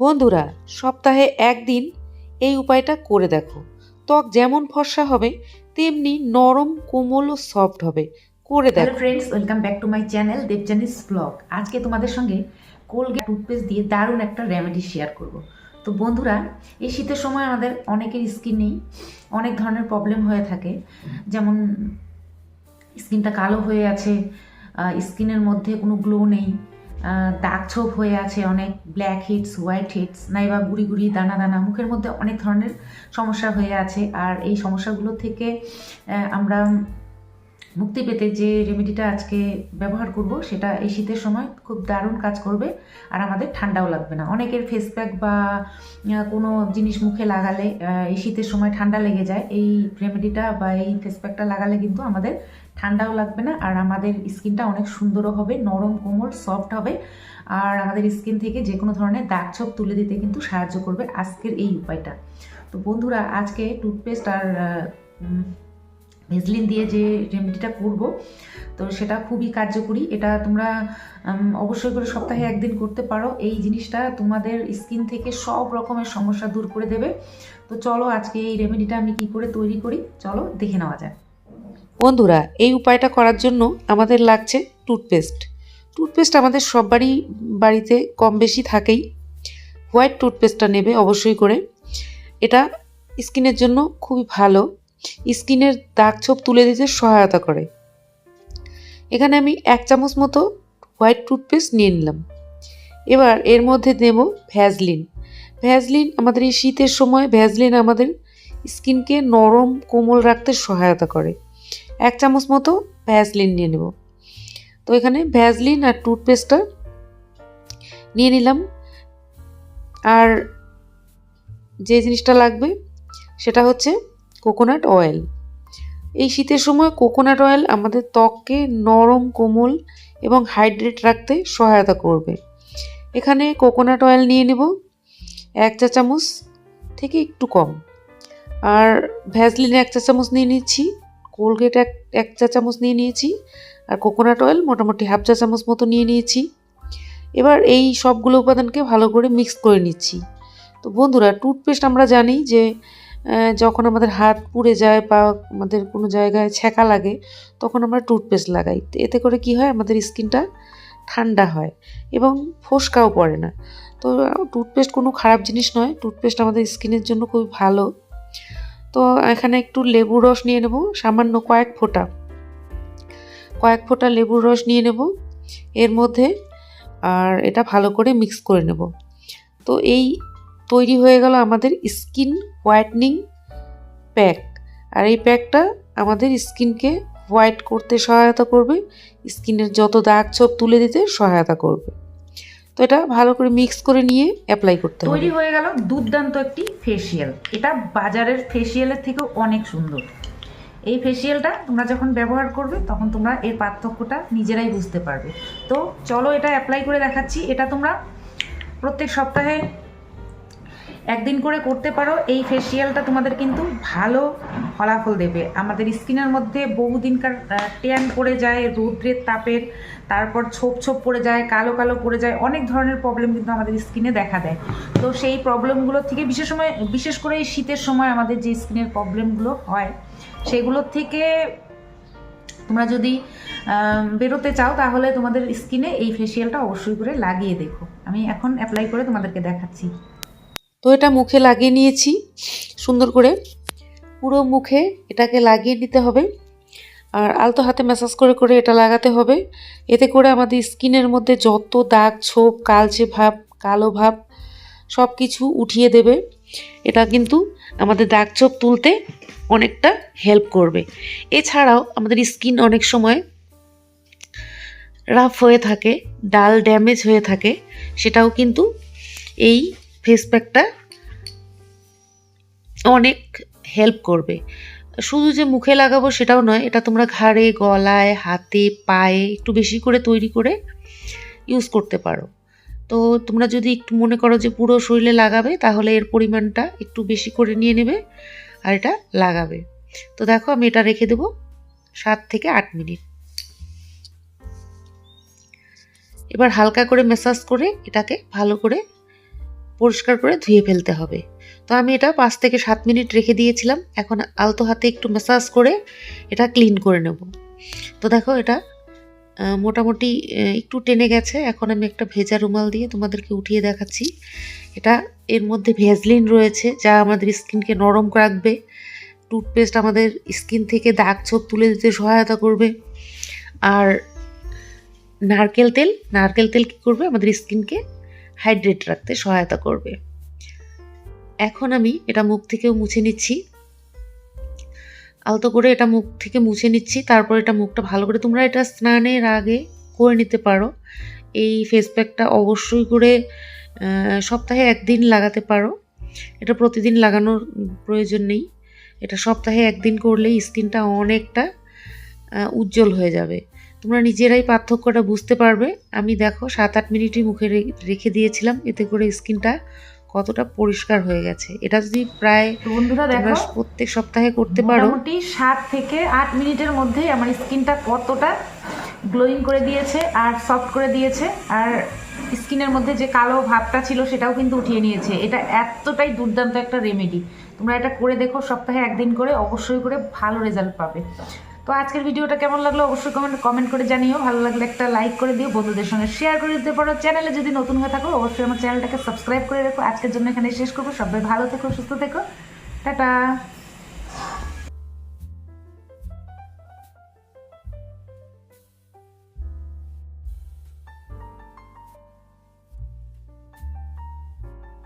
বন্ধুরা সপ্তাহে একদিন এই উপায়টা করে দেখো। ত্বক যেমন ফর্সা হবে তেমনি নরম কোমল ও সফট হবে। করে দেখো। Friends welcome back to my channel Debjani's vlog আজকে তোমাদের সঙ্গে কোলগেট টুথপেস্ট দিয়ে দারুণ একটা রেমেডি শেয়ার করব। তো বন্ধুরা এই শীতের সময় আমাদের অনেকের স্কিনেই অনেক ধরনের প্রবলেম হয়ে থাকে। যেমন স্কিনটা কালো হয়ে আছে স্কিনের মধ্যে কোনো গ্লো নেই। দাগ ছোপ হয়ে আছে, অনেক ব্ল্যাক হিটস হোয়াইট হিটস নাইবা গুড়ি গুড়ি, দানা দানা, মুখের মধ্যে অনেক ধরনের সমস্যা হয়ে আছে। আর এই সমস্যাগুলো থেকে আমরা মুক্তি পেতে যে রেমেডিটা আজকে ব্যবহার করব, সেটা এই শীতের সময় খুব দারুণ কাজ করবে। আর আমাদের ঠান্ডাও লাগবে না। অনেকের ফেস প্যাক বা কোনো জিনিস মুখে লাগালে এই শীতের সময় ঠান্ডা লেগে যায়। এই রেমেডিটা বা এই ফেস প্যাকটা লাগালে কিন্তু আমাদের ঠান্ডাও লাগবে না। আর আমাদের স্কিনটা অনেক সুন্দরও হবে, নরম, কোমল সফট হবে। আর আমাদের স্কিন থেকে যে কোনো ধরনের দাগ ছোপ তুলে দিতে কিন্তু সাহায্য করবে আজকের এই উপায়টা। তো বন্ধুরা, আজকে টুথপেস্ট আর ভেজলিন দিয়ে যে রেমেডিটা করব, তো সেটা খুবই কার্যকরী। এটা তোমরা অবশ্যই করে সপ্তাহে একদিন করতে পারো। এই জিনিসটা তোমাদের স্কিন থেকে সব রকমের সমস্যা দূর করে দেবে। তো চলো আজকে এই রেমেডিটা আমি কি করে তৈরি করি? চলো দেখে নেওয়া যাক। বন্ধুরা, এই উপায়টা করার জন্য আমাদের লাগছে টুথপেস্ট টুথপেস্ট আমাদের সববারই বাড়িতে কম বেশি থাকেই। হোয়াইট টুথপেস্টটা নেবে অবশ্যই করে। এটা স্কিনের জন্য খুবই ভালো। স্কিনের দাগ ছোপ তুলে দিতে সহায়তা করে। এখানে আমি এক চামচ মতো হোয়াইট টুথপেস্ট নিয়ে নিলাম। এবার এর মধ্যে নেব ভ্যাজলিন ভ্যাজলিন আমাদের এই শীতের সময় ভ্যাজলিন আমাদের স্কিনকে নরম, কোমল রাখতে সহায়তা করে। এক চামচ মতো ভ্যাজলিন নিয়ে নেব। তো এখানে ভ্যাজলিন আর টুথপেস্টটা নিয়ে নিলাম। আর যে জিনিসটা লাগবে সেটা হচ্ছে কোকোনাট অয়েল। এই শীতের সময় কোকোনাট অয়েল আমাদের ত্বককে নরম, কোমল এবং হাইড্রেট রাখতে সহায়তা করবে। এখানে কোকোনাট অয়েল নিয়ে নেব এক চা চামচ থেকে একটু কম। আর ভ্যাজলিন এক চা চামচ নিয়ে নিচ্ছি, কোলগেট এক এক চা চামচ নিয়ে নিয়েছি, আর কোকোনাট অয়েল মোটামুটি হাফ চা চামচ মতো নিয়ে নিয়েছি। এবার এই সবগুলো উপাদানকে ভালো করে মিক্স করে নিচ্ছি। তো বন্ধুরা, টুথপেস্ট আমরা জানি যে যখন আমাদের হাত পুড়ে যায় বা আমাদের কোনো জায়গায় ছ্যাঁকা লাগে, তখন আমরা টুথপেস্ট লাগাই। এতে করে কি হয়? আমাদের স্কিনটা ঠান্ডা হয় এবং ফোসকাও পড়ে না। তো টুথপেস্ট কোনো খারাপ জিনিস নয়। টুথপেস্ট আমাদের স্কিনের জন্য খুবই ভালো। তো এখানে একটু লেবুর রস নিয়ে নেব। সামান্য কয়েক ফোঁটা। কয়েক ফোঁটা লেবুর রস নিয়ে নেব। এর মধ্যে আর এটা ভালো করে মিক্স করে নেব। তো এই তৈরি হয়ে গেল আমাদের স্কিন হোয়াইটনিং প্যাক। আর এই প্যাকটা আমাদের স্কিনকে হোয়াইট করতে সহায়তা করবে, স্কিনের যত দাগ ছোপ তুলে দিতে সহায়তা করবে। তো এটা ভালো করে মিক্স করে নিয়ে অ্যাপ্লাই করতে তৈরি হয়ে গেল দুর্দান্ত একটি ফেসিয়াল। এটা বাজারের ফেসিয়ালের থেকেও অনেক সুন্দর। এই ফেসিয়ালটা তোমরা যখন ব্যবহার করবে, তখন তোমরা এর পার্থক্যটা নিজেরাই বুঝতে পারবে। তো চলো এটা অ্যাপ্লাই করে দেখাচ্ছি। এটা তোমরা প্রত্যেক সপ্তাহে একদিন করে করতে পারো, এই ফেসিয়ালটা তোমাদের কিন্তু ভালো ফলাফল দেবে। আমাদের স্কিনের মধ্যে বহুদিনকার ট্যান পড়ে যায়, রৌদ্রের তাপের, তারপর ছোপ ছোপ পড়ে যায়, কালো কালো পড়ে যায়, অনেক ধরনের প্রবলেম কিন্তু আমাদের স্কিনে দেখা দেয়। তো সেই প্রবলেমগুলো থেকে বিশেষ সময়, বিশেষ করে এই শীতের সময় আমাদের যে স্কিনের প্রবলেমগুলো হয়, সেগুলোর থেকে তোমরা যদি বেরোতে চাও, তাহলে তোমাদের স্কিনে এই ফেসিয়ালটা অবশ্যই করে লাগিয়ে দেখো। আমি এখন অ্যাপ্লাই করে তোমাদেরকে দেখাচ্ছি। তো এটা মুখে লাগিয়ে নিয়েছি, সুন্দর করে। পুরো মুখে এটাকে লাগিয়ে নিতে হবে। আর আলতো হাতে ম্যাসাজ করে করে এটা লাগাতে হবে। এতে করে আমাদের স্কিনের মধ্যে যত দাগ, ছোপ, কালচে ভাব, কালো ভাব সব কিছু উঠিয়ে দেবে। এটা কিন্তু আমাদের দাগ, ছোপ তুলতে অনেকটা হেল্প করবে। এছাড়াও আমাদের স্কিন অনেক সময় রাফ হয়ে থাকে, ডাল ড্যামেজ হয়ে থাকে, সেটাও কিন্তু এই ফেস প্যাকটা অনেক হেল্প করবে। শুধু যে মুখে লাগাবো সেটাও নয়, এটা তোমরা ঘাড়ে, গলায়, হাতে, পায়ে একটু বেশি করে তৈরি করে ইউজ করতে পারো। তো তোমরা যদি একটু মনে করো যে পুরো শরীরে লাগাবে, তাহলে এর পরিমাণটা একটু বেশি করে নিয়ে নেবে আর এটা লাগাবে। তো দেখো আমি এটা রেখে দেবো সাত থেকে আট মিনিট। এবার হালকা করে ম্যাসাজ করে এটাকে ভালো করে পরিষ্কার করে ধুয়ে ফেলতে হবে। তো আমি এটা পাঁচ থেকে সাত মিনিট রেখে দিয়েছিলাম। এখন আলতো হাতে একটু ম্যাসাজ করে এটা ক্লিন করে নেব। তো দেখো এটা মোটামুটি একটু টেনে গেছে। এখন আমি একটা ভেজা রুমাল দিয়ে তোমাদেরকে উঠিয়ে দেখাচ্ছি। এটা এর মধ্যে ভেজলিন রয়েছে, যা আমাদের স্কিনকে নরম রাখবে। টুথপেস্ট আমাদের স্কিন থেকে দাগ ছোপ তুলে দিতে সহায়তা করবে। আর নারকেল তেল নারকেল তেল কী করবে? আমাদের স্কিনকে হাইড্রেট রাখতে সহায়তা করবে। এখন আমি এটা মুখ থেকেও মুছে নিচ্ছি। আলতো করে এটা মুখ থেকে মুছে নিচ্ছি, তারপর এটা মুখটা ভালো করে তোমরা এটা স্নানের আগে করে নিতে পারো। এই ফেস প্যাকটা অবশ্যই করে সপ্তাহে একদিন লাগাতে পারো। এটা প্রতিদিন লাগানোর প্রয়োজন নেই। এটা সপ্তাহে একদিন করলেই স্কিনটা অনেকটা উজ্জ্বল হয়ে যাবে। তোমরা নিজেরাই পার্থক্যটা বুঝতে পারবে। আমি দেখো সাত আট মিনিটই মুখে রেখে দিয়েছিলাম এতে করে স্কিনটা কতটা পরিষ্কার হয়ে গেছে। এটা যদি প্রায় বন্ধুরা দেখো প্রত্যেক সপ্তাহে করতে পারো। মোটামুটি সাত থেকে আট মিনিটের মধ্যেই আমার স্কিনটা কতটা গ্লোয়িং করে দিয়েছে আর সফট করে দিয়েছে। আর স্কিনের মধ্যে যে কালো ভাবটা ছিল সেটাও কিন্তু উঠিয়ে নিয়েছে। এটা এতটাই দুর্দান্ত একটা রেমেডি তোমরা এটা করে দেখো সপ্তাহে একদিন করে অবশ্যই করে ভালো রেজাল্ট পাবে। তো আজকের ভিডিওটা কেমন লাগল অবশ্যই কমেন্ট কমেন্ট করে জানিও। ভালো লাগলে একটা লাইক করে দিও, বন্ধুদের সঙ্গে শেয়ার করে দিতে পারো। চ্যানেলে যদি নতুন হয়ে থাকো, অবশ্যই আমার চ্যানেলটাকে সাবস্ক্রাইব করে রাখো। আজকের জন্য এখানে শেষ করব। সবাই ভালো থেকো, সুস্থ থেকো। টাটা।